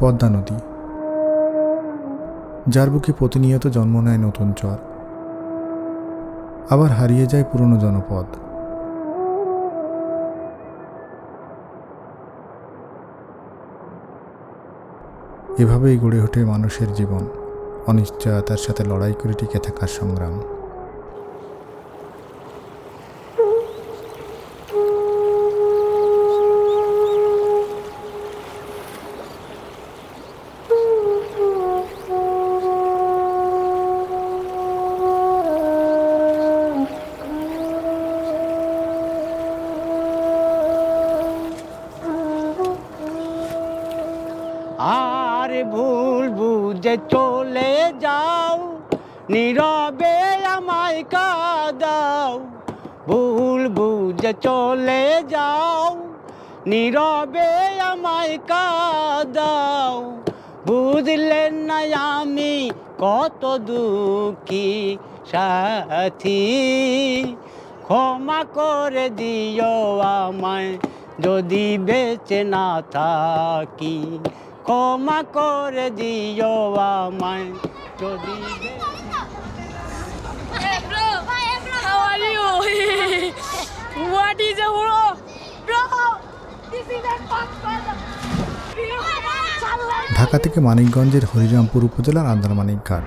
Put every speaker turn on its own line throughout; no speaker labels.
পদ্মা নদী, যার বুকে প্রতিনিয়ত জন্ম নেয় নতুন চর। আবার হারিয়ে যায় পুরনো জনপদ। এভাবেই গড়ে ওঠে মানুষের জীবন। অনিশ্চয়তার সাথে লড়াই করে টিকে থাকার সংগ্রাম।
আর ভুল বুঝে চলে যাও, নীরবে আমায় কাদাও। ভুল বুঝে চলে যাও, নীরবে আমায় কাদাও। বুঝলেন না আমি কত দুঃখী সাথী। ক্ষমা করে দিও আমায়, যদি বেঁচে না থাকি। ক্ষমা করে দিও আমায়। যদি বে-
Hey bro, how are you? what is it, bro? Bro, this is a
Dhaka থেকে মানিকগঞ্জের হরিরামপুর উপজেলার আন্দারমানিক ঘাট।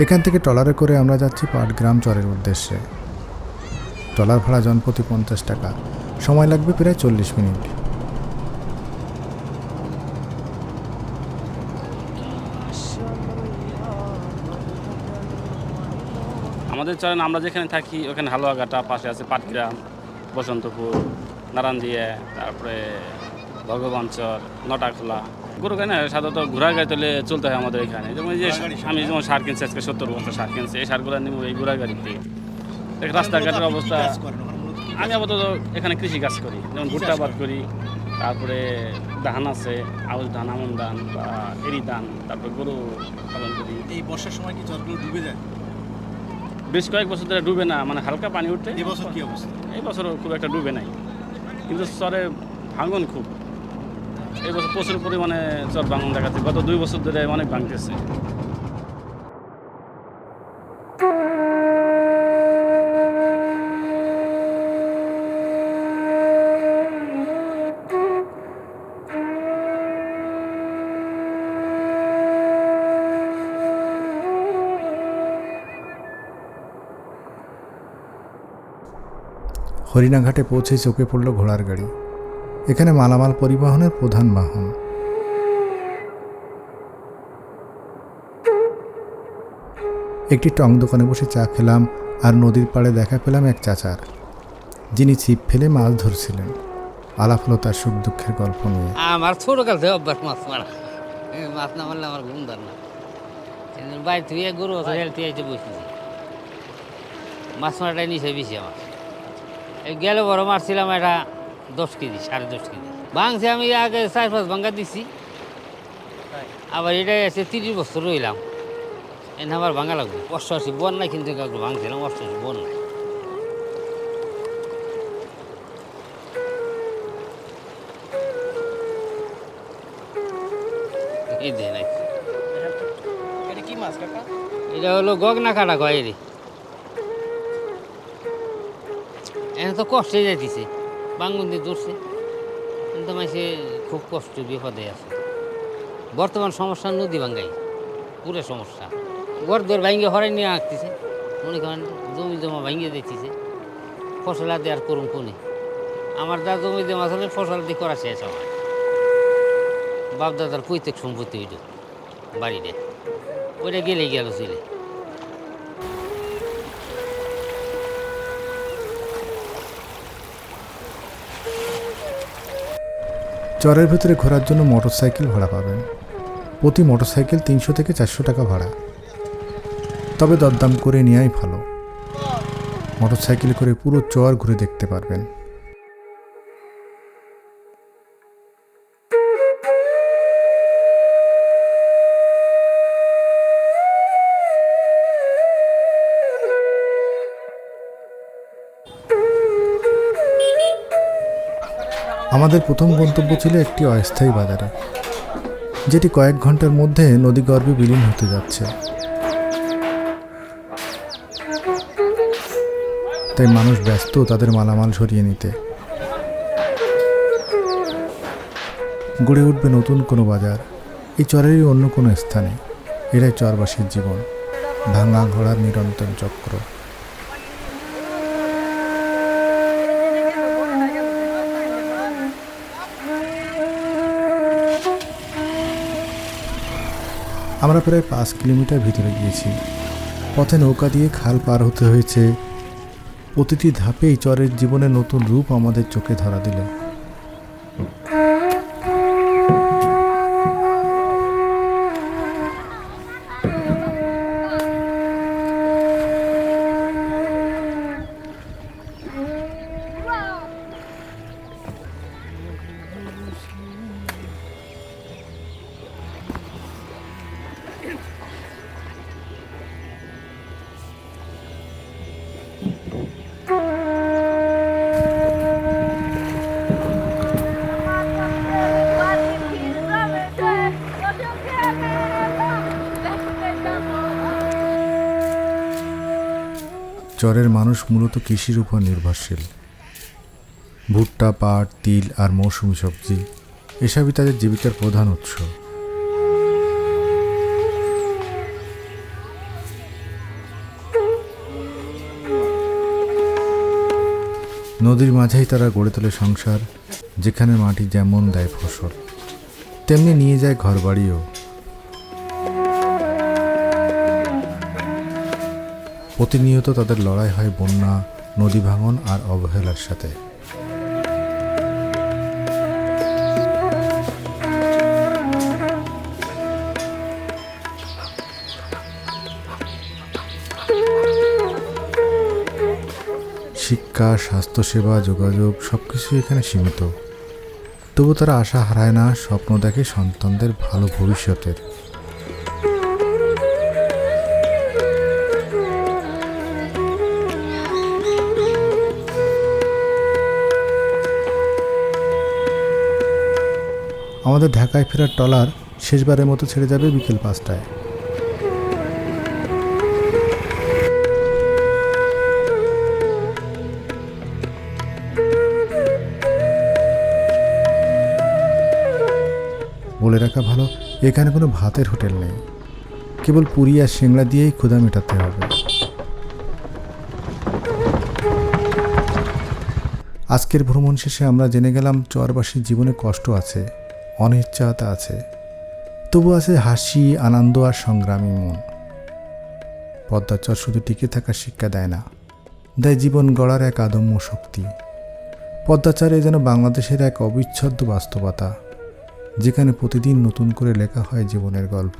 এখান থেকে ট্রলারে করে আমরা যাচ্ছি পাটগ্রাম চরের উদ্দেশ্যে। ট্রলার ভাড়া জনপ্রতি পঞ্চাশ টাকা। সময় লাগবে প্রায় চল্লিশ মিনিট।
আমাদের চলেন আমরা যেখানে থাকি ওখানে হালুয়াঘাটা পাশে আছে পাটগ্রাম বসন্তপুর নারায়ণদিয়া তারপরে ভগবানচর নটাখোলা। গরু গায়ে না সাধারণত ঘোড়া গায়ে তুলে চলতে হয় আমাদের এখানে। যেমন যে আমি যেমন সার কিনছি আজকে সত্তর বছর সার কিনছি এই সারগুলো নিব এই ঘোড়া গাড়িতে রাস্তাঘাটের অবস্থা আমি আপাতত এখানে কৃষি কাজ করি যেমন ভুট্টা আবাদ করি। তারপরে ধান আছে আউশ ধান আমন ধান বা এরি ধান তারপরে গরু পালন করি।
এই বর্ষার সময় কি চরগুলো ডুবে যায়?
বেশ কয়েক বছর ধরে ডুবে না মানে হালকা পানি উঠে।
এবছর কি অবস্থা?
এই বছরও খুব একটা ডুবে নাই। কিন্তু চরে ভাঙন খুব। এই বছর প্রচুর পরিমাণে চর ভাঙন দেখাচ্ছে। গত দুই বছর ধরে অনেক ভাঙতেছে।
হরিণাঘাটে পৌঁছে চোখে পড়ল ঘোড়ার গাড়ি। এখানে মালামাল পরিবহনের প্রধান বাহন। একটি টং দোকানে বসে চা খেলাম আর নদীর পাড়ে দেখা পেলাম এক চাচার, যিনি ছিপ ফেলে মাছ ধরছিলেন। আলাপ হলো তার সুখ দুঃখের গল্প নিয়ে।
আমার ছোটকাল থেকে অভ্যাস মাছ মারা। মাছ না মারলে আমার ঘুম ধর না। বাইরে থেকে গরু হেলতে এসে বসেছি। মাছ মারাটাই নিচে বেশি আমার। গেলে বড় মারছিলাম এটা দশ কেজি সাড়ে দশ কেজি। ভাঙছে আমি আগে চার পাঁচ ভাঙ্গা দিছি। আবার এটা এসে তিরিশ বছর রইলাম। এনে আবার ভাঙা লাগবে। অষ্টআশি বন্যা কিন্তু কাউকে ভাঙছিলাম অষ্টআশি
মাছ কাকা?
এটা হলো গগনা কাটা কয় এনে তো কষ্টে যাইতেছে, বাঙ্গুন দিয়ে ধরছে। কিন্তু মাসে খুব কষ্ট, বিপদে আছে। বর্তমান সমস্যা নদী ভাঙ্গাই, পুরো সমস্যা। ঘর দর ভাঙ্গে হরাই নিয়ে আসতেছে মনে করেন জমি জমা ভাঙ্গে দিতেছে। ফসল আদি আর করুন কোনে। আমার যা জমি জমা আসলে ফসল দিয়ে করা শেষ আমার বাপ দাদার পৈতৃক সম্পত্তি হইল বাড়িতে। ওইটা গেলে গেল ছিলে।
চরের ভেতরে ঘোরার জন্য মোটর সাইকেল ভাড়া পাবেন। প্রতি মোটর সাইকেল তিনশো থেকে চারশো টাকা ভাড়া। তবে দরদাম করে নেওয়াই ভালো। মোটর মোটরসাইকেল করে পুরো চর ঘুরে দেখতে পারবেন। আমাদের প্রথম গন্তব্য ছিল একটি অস্থায়ী বাজারে, যেটি কয়েক ঘণ্টার মধ্যে নদীগর্ভে বিলীন হতে যাচ্ছে। তাই মানুষ ব্যস্ত তাদের মালামাল সরিয়ে নিতে। গড়ে উঠবে নতুন কোনো বাজার, এই চরেরই অন্য কোনো স্থানে। এরাই চরবাসীর জীবন, ভাঙা ঘোড়ার নিরন্তর চক্র। আমরা প্রায় পাঁচ কিলোমিটার ভিতরে গিয়েছি। পথে নৌকা দিয়ে খাল পার হতে হয়েছে। প্রতিটি ধাপেই চরের জীবনে নতুন রূপ আমাদের চোখে ধরা দিল। চরের মানুষ মূলত কৃষির উপর নির্ভরশীল। ভুট্টা, পাট, তিল আর মৌসুমি সবজি এসবই তাদের জীবিকার প্রধান উৎস। নদীর মাঝেই তারা গড়ে তোলে সংসার, যেখানে মাটি যেমন দেয় ফসল, তেমনি নিয়ে যায় ঘরবাড়িও। প্রতিনিয়ত তাদের লড়াই হয় বন্যা, নদী ভাঙন আর অবহেলার সাথে। শিক্ষা, স্বাস্থ্যসেবা, যোগাযোগ সব কিছু এখানে সীমিত। তবু তারা আশা হারায় না, স্বপ্ন দেখে সন্তানদের ভালো ভবিষ্যতের। আমাদের ঢাকায় ফেরার ট্রলার শেষবারের মতো ছেড়ে যাবে বিকেল পাঁচটায়। বলে রাখা ভালো, এখানে কোনো ভাতের হোটেল নেই। কেবল পুরি আর সিংড়া দিয়েই ক্ষুধা মেটাতে হবে। আজকের ভ্রমণ শেষে আমরা জেনে গেলাম, চরবাসীর জীবনে কষ্ট আছে। অনিশ্চয়তা আছে। তবু আছে হাসি, আনন্দ আর সংগ্রামী মন। পদ্মাচর শুধু টিকে থাকার শিক্ষা দেয় না, দেয় জীবন গড়ার এক আদম্য শক্তি। পদ্মাচারে যেন বাংলাদেশের এক অবিচ্ছেদ্য বাস্তবতা, যেখানে প্রতিদিন নতুন করে লেখা হয় জীবনের গল্প।